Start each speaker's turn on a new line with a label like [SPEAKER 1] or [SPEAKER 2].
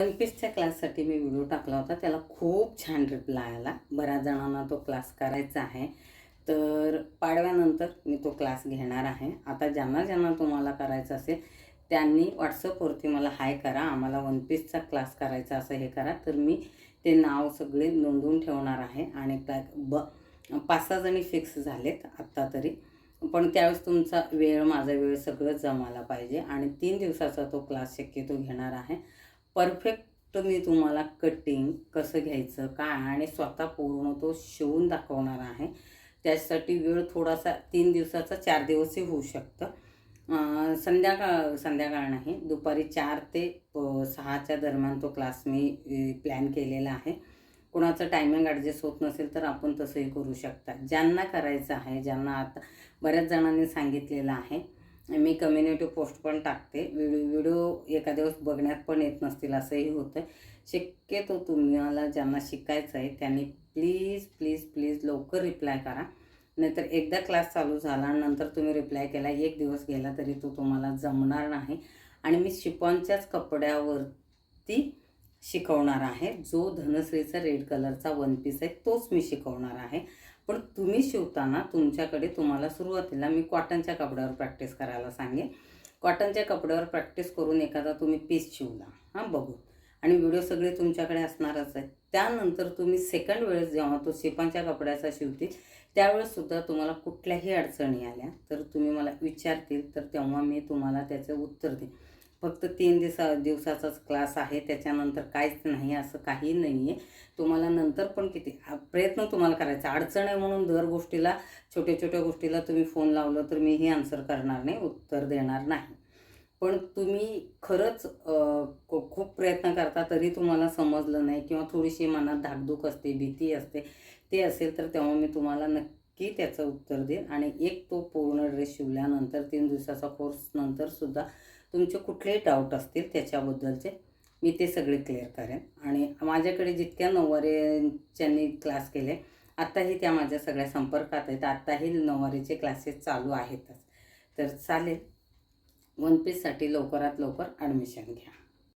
[SPEAKER 1] One पीसच्या क्लाससाठी मी video टाकला होता. त्याला खूप छान रिप्लाय आला बऱ्याच जणांना तो क्लास करायचा आहे. तर पाडव्यानंतर मी तो क्लास घेणार आहे. आता ज्यांना ज्यांना तुम्हाला करायचं असेल त्यांनी व्हॉट्सअपवरती मला हाय करा. आम्हाला वन पीसचा क्लास करायचा असं हे करा. तर मी ते नाव सगळे नोंदवून ठेवणार आहे. आणि त्या ब पाच सहा जणी फिक्स झालेत आत्ता तरी. पण त्यावेळेस तुमचा वेळ माझा वेळ सगळं जमायला पाहिजे. आणि तीन दिवसाचा तो क्लास शक्यतो घेणार आहे. परफेक्ट मी तुम्हाला कटिंग कसं घ्यायचं काय आणि स्वतः पूर्ण तो शिवून दाखवणार आहे. त्यासाठी वेळ थोडासा तीन दिवसाचा चार दिवसही होऊ शकतं. संध्याकाळ संध्याकाळ नाही दुपारी चार ते सहाच्या दरम्यान तो क्लास मी प्लॅन केलेला आहे. कोणाचं टायमिंग ॲडजस्ट होत नसेल तर आपण तसंही करू शकता. ज्यांना करायचं आहे ज्यांना आता बऱ्याच जणांनी सांगितलेलं आहे मी कम्युनिटी पोस्ट पण टाकते. व्हिडिओ व्हिडिओ एका दिवस बघण्यात पण येत नसतील असंही होतं. शक्यतो तुम्हाला ज्यांना शिकायचं आहे त्यांनी प्लीज प्लीज प्लीज लवकर रिप्लाय करा. नाहीतर एकदा क्लास चालू झाला नंतर तुम्ही रिप्लाय केला एक दिवस गेला तरी तो तुम्हाला जमणार नाही. आणि मी शिपॉनच्याच कपड्यावरती शिकवणार आहे. जो धनश्रीचा रेड कलरचा वन पीस आहे तोच मी शिकवणार आहे. पण तुम्ही शिवताना तुमच्याकडे तुम्हाला सुरुवातीला मी कॉटनच्या कपड्यावर प्रॅक्टिस करायला सांगेन. कॉटनच्या कपड्यावर प्रॅक्टिस करून एखादा तुम्ही पीस शिवला. हां बघू. आणि व्हिडिओ सगळे तुमच्याकडे असणारच आहे त्यानंतर तुम्ही सेकंड वेळेस जेव्हा तो शिपांच्या कपड्याचा शिवतील त्यावेळेससुद्धा तुम्हाला कुठल्याही अडचणी आल्या तर तुम्ही मला विचारतील तर तेव्हा मी तुम्हाला त्याचं उत्तर देईन. फक्त तीन दिवसा दिवसाचाच क्लास आहे त्याच्यानंतर काहीच नाही असं काही नाही आहे तुम्हाला नंतर पण किती प्रयत्न तुम्हाला करायचा. अडचण आहे म्हणून दर गोष्टीला छोट्या छोट्या गोष्टीला तुम्ही फोन लावलं तर मीही आन्सर करणार नाही उत्तर देणार नाही. पण तुम्ही खरंच खूप प्रयत्न करता तरी तुम्हाला समजलं नाही किंवा थोडीशी मनात धाकधूक असते भीती असते ते असेल तर तेव्हा मी तुम्हाला नक्की त्याचं उत्तर देईन. आणि एक तो पूर्ण ड्रेस शिवल्यानंतर तीन दिवसाचा कोर्स नंतर सुद्धा तुमचे कुठलेही डाऊट असतील त्याच्याबद्दलचे मी ते सगळे क्लिअर करेन. आणि माझ्याकडे जितक्या नऊवारीच्यांनी क्लास केले आत्ताही त्या माझ्या सगळ्या संपर्कात आहेत. आत्ताही नऊवारीचे क्लासेस चालू आहेतच. तर चालेल. वन पीससाठी लवकरात लवकर ॲडमिशन घ्या.